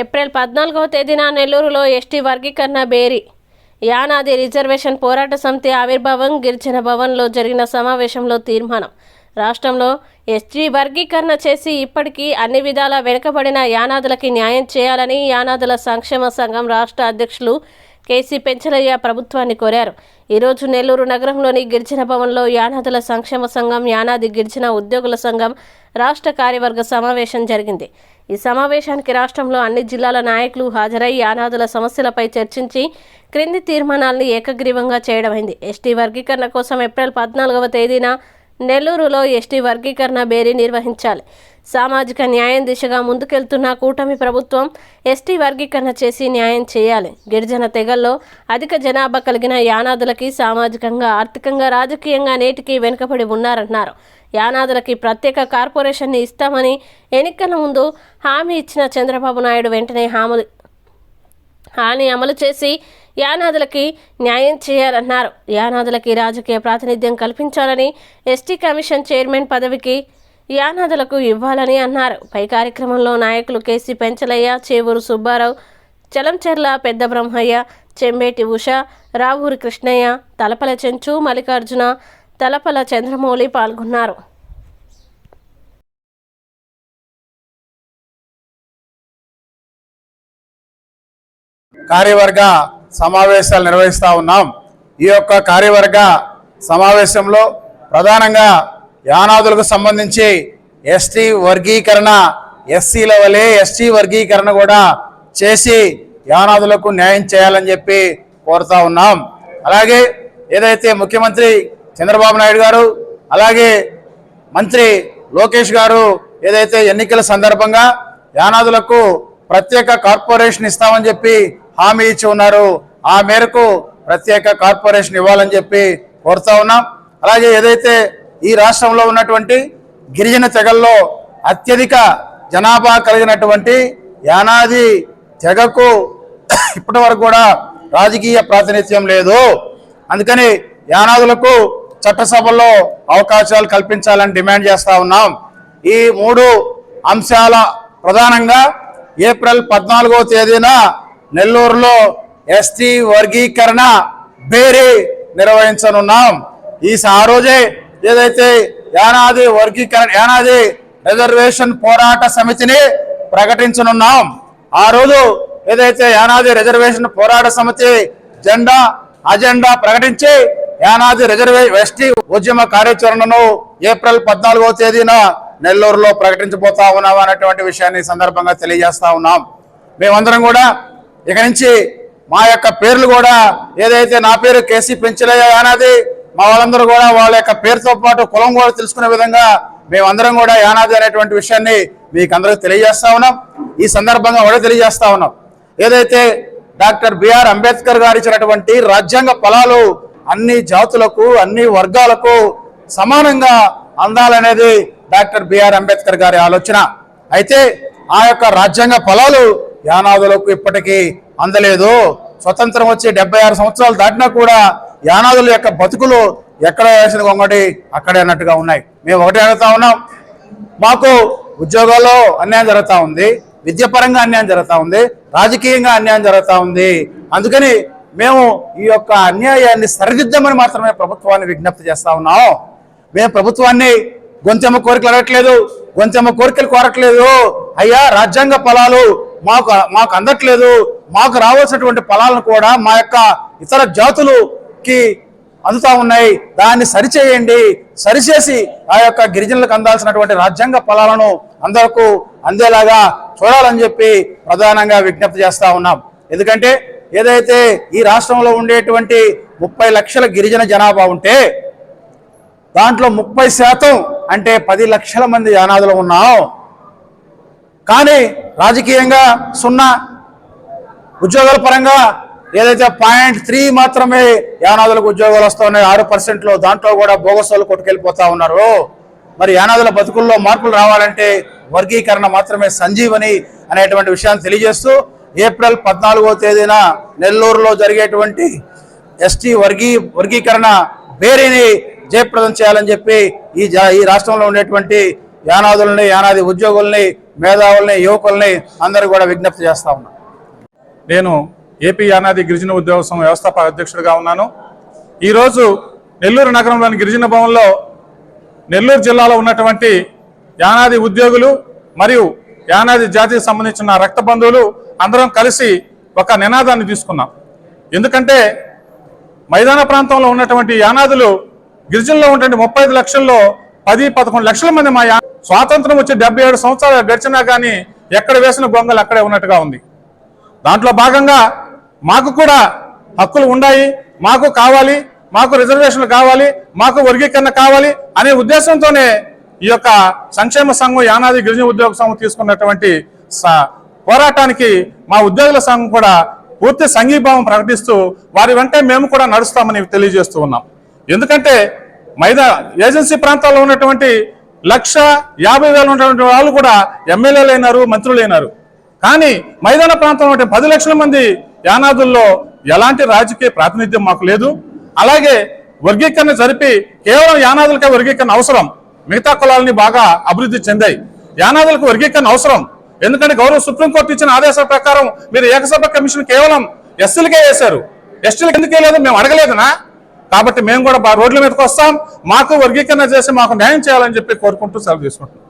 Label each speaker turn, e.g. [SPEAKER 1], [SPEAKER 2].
[SPEAKER 1] April పద్నాలుగవ తేదీన నెల్లూరులో ఎస్టీ వర్గీకరణ బేరీ. యానాది రిజర్వేషన్ పోరాట సమితి ఆవిర్భావం గిరిజన భవన్లో జరిగిన సమావేశంలో తీర్మానం. రాష్ట్రంలో ఎస్టీ వర్గీకరణ చేసి ఇప్పటికీ అన్ని విధాలా వెనుకబడిన యానాదులకి న్యాయం చేయాలని యానాదుల సంక్షేమ సంఘం రాష్ట్ర అధ్యక్షులు కేసీ పెంచలయ్య ప్రభుత్వాన్ని కోరారు. ఈరోజు నెల్లూరు నగరంలోని గిరిజన భవన్లో యానాదుల సంక్షేమ సంఘం యానాది గిరిజన ఉద్యోగుల సంఘం రాష్ట్ర కార్యవర్గ సమావేశం జరిగింది. ఈ సమావేశానికి రాష్ట్రంలో అన్ని జిల్లాల నాయకులు హాజరై యానాదుల సమస్యలపై చర్చించి క్రింది తీర్మానాల్ని ఏకగ్రీవంగా చేయడమైంది. ఎస్టీ వర్గీకరణ కోసం ఏప్రిల్ పద్నాలుగవ తేదీన నెల్లూరులో ఎస్టీ వర్గీకరణ బేరీ నిర్వహించాలి. సామాజిక న్యాయం దిశగా ముందుకెళ్తున్న కూటమి ప్రభుత్వం ఎస్టీ వర్గీకరణ చేసి న్యాయం చేయాలి. గిరిజన తెగల్లో అధిక జనాభా కలిగిన యానాదులకి సామాజికంగా ఆర్థికంగా రాజకీయంగా నేటికి వెనుకబడి ఉన్నారన్నారు. యానాదులకి ప్రత్యేక కార్పొరేషన్ని ఇస్తామని ఎన్నికల ముందు హామీ ఇచ్చిన చంద్రబాబు నాయుడు వెంటనే హామీ హాని అమలు చేసి యానాదులకి న్యాయం చేయాలన్నారు. యానాదులకి రాజకీయ ప్రాతినిధ్యం కల్పించాలని ఎస్టీ కమిషన్ చైర్మన్ పదవికి యానాదులకు ఇవ్వాలని అన్నారు. పై కార్యక్రమంలో నాయకులు కేసీ పెంచలయ్య చేవూరు సుబ్బారావు చలంచెర్ల పెద్ద బ్రహ్మయ్య చెంబేటి ఉష రావూరి కృష్ణయ్య తలపల చెంచు మల్లికార్జున తలపల చంద్రమౌళి పాల్గొన్నారు.
[SPEAKER 2] కార్యవర్గ సమావేశాలు నిర్వహిస్తూ ఉన్నాం. ఈ యొక్క కార్యవర్గ సమావేశంలో ప్రధానంగా యానాదులకు సంబంధించి ఎస్టీ వర్గీకరణ ఎస్సీల వలె ఎస్టీ వర్గీకరణ కూడా చేసి యానాదులకు న్యాయం చేయాలని చెప్పి కోరుతా ఉన్నాం. అలాగే ఏదైతే ముఖ్యమంత్రి చంద్రబాబు నాయుడు గారు అలాగే మంత్రి లోకేష్ గారు ఏదైతే ఎన్నికల సందర్భంగా యానాదులకు ప్రత్యేక కార్పొరేషన్ ఇస్తామని చెప్పి హామీ ఇచ్చి ఉన్నారు ఆ మేరకు ప్రత్యేక కార్పొరేషన్ ఇవ్వాలని చెప్పి కోరుతా ఉన్నాం. అలాగే ఏదైతే ఈ రాష్ట్రంలో ఉన్నటువంటి గిరిజన తెగల్లో అత్యధిక జనాభా కలిగినటువంటి యానాది తెగకు ఇప్పటి వరకు కూడా రాజకీయ ప్రాతినిధ్యం లేదు. అందుకని యానాదులకు చట్టసభలో అవకాశాలు కల్పించాలని డిమాండ్ చేస్తూ ఉన్నాం. ఈ మూడు అంశాల ప్రధానంగా ఏప్రిల్ పద్నాలుగో తేదీన నెల్లూరులో ఎస్టీ వర్గీకరణ బేరీ నిర్వహించనున్నాం. ఈ ఆ రోజే ఏదైతే యానాది వర్గీకరణ యానాది రిజర్వేషన్ పోరాట సమితిని ప్రకటించనున్నాం ఆ రోజు ఏదైతే యానాది రిజర్వేషన్ పోరాట సమితి జెండా అజెండా ప్రకటించి యానాది రిజర్వే ఎస్టీ ఉద్యమ కార్యాచరణను ఏప్రిల్ పద్నాలుగో తేదీన నెల్లూరులో ప్రకటించబోతా ఉన్నాం అనేటువంటి విషయాన్ని సందర్భంగా తెలియజేస్తా ఉన్నాం. మేమందరం కూడా ఇక నుంచి మా యొక్క పేర్లు కూడా ఏదైతే నా పేరు కేసీ పెంచలయ్య యానాది మా వాళ్ళందరూ కూడా వాళ్ళ యొక్క పేరుతో పాటు కులం కూడా తెలుసుకునే విధంగా మేమందరం కూడా యానాది అనేటువంటి విషయాన్ని మీకు అందరికీ తెలియజేస్తా ఉన్నాం. ఈ సందర్భంగా కూడా తెలియజేస్తా ఉన్నాం. ఏదైతే డాక్టర్ బిఆర్ అంబేద్కర్ గారు ఇచ్చినటువంటి రాజ్యాంగ ఫలాలు అన్ని జాతులకు అన్ని వర్గాలకు సమానంగా అందాలనేది డాక్టర్ బిఆర్ అంబేద్కర్ గారి ఆలోచన. అయితే ఆ యొక్క రాజ్యాంగ ఫలాలు యానాదులకు ఇప్పటికీ అందలేదు. స్వతంత్రం వచ్చి డెబ్బై ఆరు సంవత్సరాలు దాటినా కూడా యానాదుల యొక్క బతుకులు ఎక్కడ వేసిన ఒకటి అక్కడే అన్నట్టుగా ఉన్నాయి. మేము ఒకటి అడుగుతా ఉన్నాం. మాకు ఉద్యోగాల్లో అన్యాయం జరుగుతూ ఉంది. విద్యాపరంగా అన్యాయం జరుగుతూ ఉంది. రాజకీయంగా అన్యాయం జరుగుతూ ఉంది. అందుకని మేము ఈ యొక్క అన్యాయాన్ని సరిదిద్దామని మాత్రమే ప్రభుత్వాన్ని విజ్ఞప్తి చేస్తా ఉన్నాం. మేము ప్రభుత్వాన్ని గొంతెమ్మ కోరికలు అడగట్లేదు. గొంతెమ్మ కోరికలు కోరట్లేదు. అయ్యా రాజ్యాంగ ఫలాలు మాకు మాకు అందట్లేదు. మాకు రావాల్సినటువంటి ఫలాలను కూడా మా యొక్క ఇతర జాతులు కి అందుతా ఉన్నాయి. దాన్ని సరిచేయండి. సరిచేసి ఆ యొక్క గిరిజనులకు అందాల్సినటువంటి రాజ్యాంగ ఫలాలను అందరకు అందేలాగా చూడాలని చెప్పి ప్రధానంగా విజ్ఞప్తి చేస్తా ఉన్నాం. ఎందుకంటే ఏదైతే ఈ రాష్ట్రంలో ఉండేటువంటి ముప్పై లక్షల గిరిజన జనాభా ఉంటే దాంట్లో ముప్పై శాతం అంటే పది లక్షల మంది యానాదులు ఉన్నాం. కానీ రాజకీయంగా సున్నా ఉద్యోగాల పరంగా ఏదైతే పాయింట్ త్రీ మాత్రమే యానాదులకు ఉద్యోగాలు వస్తున్నాయి ఆరు పర్సెంట్లో దాంట్లో కూడా బోగసోలు కొట్టుకెళ్ళిపోతా ఉన్నారు. మరి యానాదుల బతుకుల్లో మార్పులు రావాలంటే వర్గీకరణ మాత్రమే సంజీవని అనేటువంటి విషయాన్ని తెలియజేస్తూ ఏప్రిల్ పద్నాలుగో తేదీన నెల్లూరులో జరిగేటువంటి ఎస్టీ వర్గీ వర్గీకరణ బేరీని జయప్రదం చేయాలని చెప్పి ఈ జా ఈ రాష్ట్రంలో ఉండేటువంటి యానాదుల్ని యానాది ఉద్యోగుల్ని మేధావుల్ని యువకుల్ని అందరూ కూడా విజ్ఞప్తి చేస్తా ఉన్నాం.
[SPEAKER 3] నేను ఏపీ యానాది గిరిజన ఉద్యోగ సంఘం వ్యవస్థాపక అధ్యక్షుడిగా ఉన్నాను. ఈరోజు నెల్లూరు నగరంలోని గిరిజన భవన్లో నెల్లూరు జిల్లాలో ఉన్నటువంటి యానాది ఉద్యోగులు మరియు యానాది జాతికి సంబంధించిన రక్త బంధువులు అందరం కలిసి ఒక నినాదాన్ని తీసుకున్నాం. ఎందుకంటే మైదాన ప్రాంతంలో ఉన్నటువంటి యానాదులు గిరిజనలో ఉన్నటువంటి ముప్పై ఐదు లక్షల్లో పది పదకొండు లక్షల మంది మా స్వాతంత్రం వచ్చి డెబ్బై ఏడు సంవత్సరాలు గడిచినా కానీ ఎక్కడ వేసిన గొంగలు అక్కడే ఉన్నట్టుగా ఉంది. దాంట్లో భాగంగా మాకు కూడా హక్కులు ఉన్నాయి మాకు కావాలి మాకు రిజర్వేషన్లు కావాలి మాకు వర్గీకరణ కావాలి అనే ఉద్దేశంతోనే ఈ యొక్క సంక్షేమ సంఘం యానాది గిరిజన ఉద్యోగ సంఘం తీసుకున్నటువంటి పోరాటానికి మా ఉద్యోగుల సంఘం కూడా పూర్తి సంఘీభావం ప్రకటిస్తూ వారి వెంటే మేము కూడా నడుస్తామని తెలియజేస్తూ ఉన్నాం. ఎందుకంటే మైదా ఏజెన్సీ ప్రాంతాల్లో ఉన్నటువంటి లక్ష యాభై వేలు ఉన్నటువంటి వాళ్ళు కూడా ఎమ్మెల్యేలు అయినారు మంత్రులు అయినారు కానీ మైదాన ప్రాంతంలో పది లక్షల మంది యానాదుల్లో ఎలాంటి రాజకీయ ప్రాతినిధ్యం మాకు లేదు. అలాగే వర్గీకరణ జరిపి కేవలం యానాదులకే వర్గీకరణ అవసరం. మిగతా కులాలని బాగా అభివృద్ధి చెందాయి. యానాదులకు వర్గీకరణ అవసరం. ఎందుకంటే గౌరవ సుప్రీంకోర్టు ఇచ్చిన ఆదేశాల ప్రకారం మీరు ఏకసభ కమిషన్ కేవలం ఎస్సీలకే వేశారు. ఎస్టీలకు ఎందుకు వేయలేదు మేము అడగలేదనా? కాబట్టి మేము కూడా బా- రోడ్ల మీదకి వస్తాం. మాకు వర్గీకరణ చేసి మాకు న్యాయం చేయాలని చెప్పి కోరుకుంటూ సెలవు తీసుకుంటున్నాం.